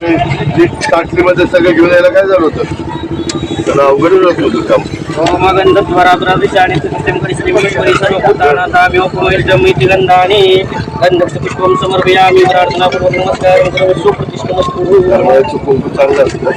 टाकलीमध्ये सगळं घेऊन यायला काय झालं होतं? त्याला अवघडच होत काम. ओमगंधद्वारापरादिशानि सत्यं करिश्रीमणीश्वरी सर्वभूतानाथाभ्यो पुनर्जमिति गन्धानि गन्धस्य पुष्पं समर्पयामि प्रार्थनापूर्वक नमस्कारं करोमि सुप्रतिष्ठमस्तु चांगलं असतं.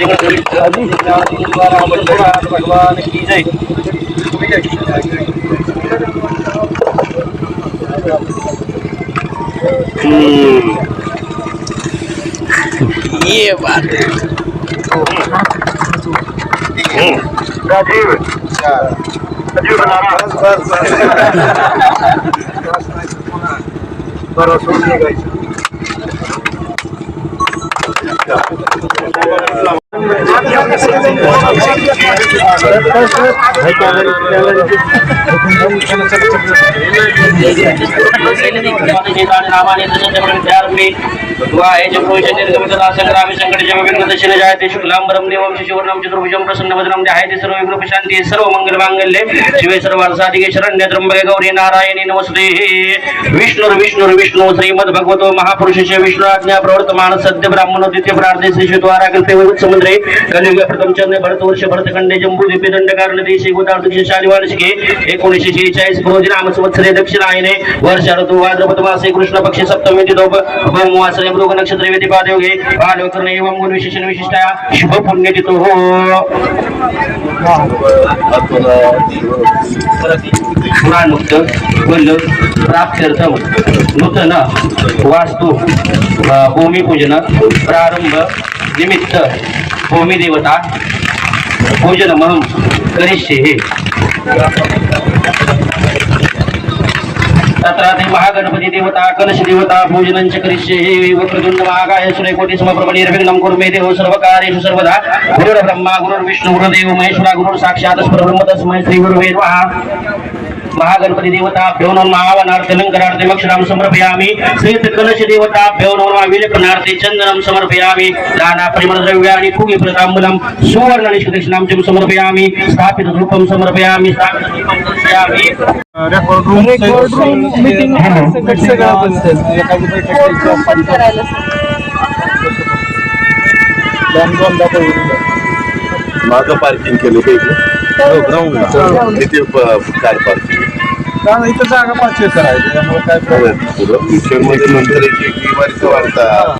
पुंडलिक द्वारा भगवान की जय ये बात राजीव राजीव बस बस बरं सोडून निघायचं puta. शांती सर्व मंगल मांगल्ये शिवे सर्वार्थसाधिके शरण्य त्र्यंबके गौरी नारायणी नमस्ते विष्णुर विष्णुर विष्णू श्रीमद भगवतो महापुरुषस्य विष्णु आज्ञा प्रवर्तमान सद्य ब्राह्मण द्वितीय प्रार्थी श्री द्वारा कृपे समुद्रे कलियुग प्रथम चंद्र भरत भरतखंडे जम्बू द्वीपे दंडकार देशी गोदावरी शालिवार्षिके एकोणीसशे शेहेचाळीस रोजी रामसंवत्सरे दक्षिणायने वर्ष ऋतू वाद्रपद मासे कृष्ण पक्षे सप्तमी तिथो ब्रह्मवासरे मृग नक्षत्र वेदी पादयोगे बालवकर्ण एवं गुण विशेषण विशिष्टा शुभ पुण्य तिथो हो. पुराणमुक्त वल्ल प्राप्त्यर्थम नूतन वास्तू भूमिपूजन प्रारंभ निमित्त. भूमिदेवता पूजनमहं करिष्ये हे. ते महागणपती देवता कलश देवता पूजनंच करिष्ये वक्रतुंड महाकाय सुरेकोटी समप्रभणीर्विघ्नं कुर्मे देव सर्वकार्येषु सर्वदा। गुरुर्ब्रह्मा गुरुर्विष्णु गुरुदेव महेश्वरा गुरुर् साक्षात् परब्रह्म तस्मै श्री गुरुवे नमः। महागणपती देवता भ्योन महावनार्थ लंकरार्थे अक्षराम समर्पयामि. श्रीत कलश देवता भ्योन विलेपनार्थे चंदनम समर्पयामि. दाना परिमळ द्रव्याणि फुगे प्रतांबूलम सुवर्ण निष्कदक्षिणां च समर्पयामि. स्थापित धूपं समर्पयामि स्थापित दीपं दर्शयामि मागं पार्किंग केलं ग्राउंड किती कार पार्किंग कारण इथं जागा पाचशे करायची त्यामुळे काय पुढं. फ्युचरमध्ये नंतर एक एक वाढतात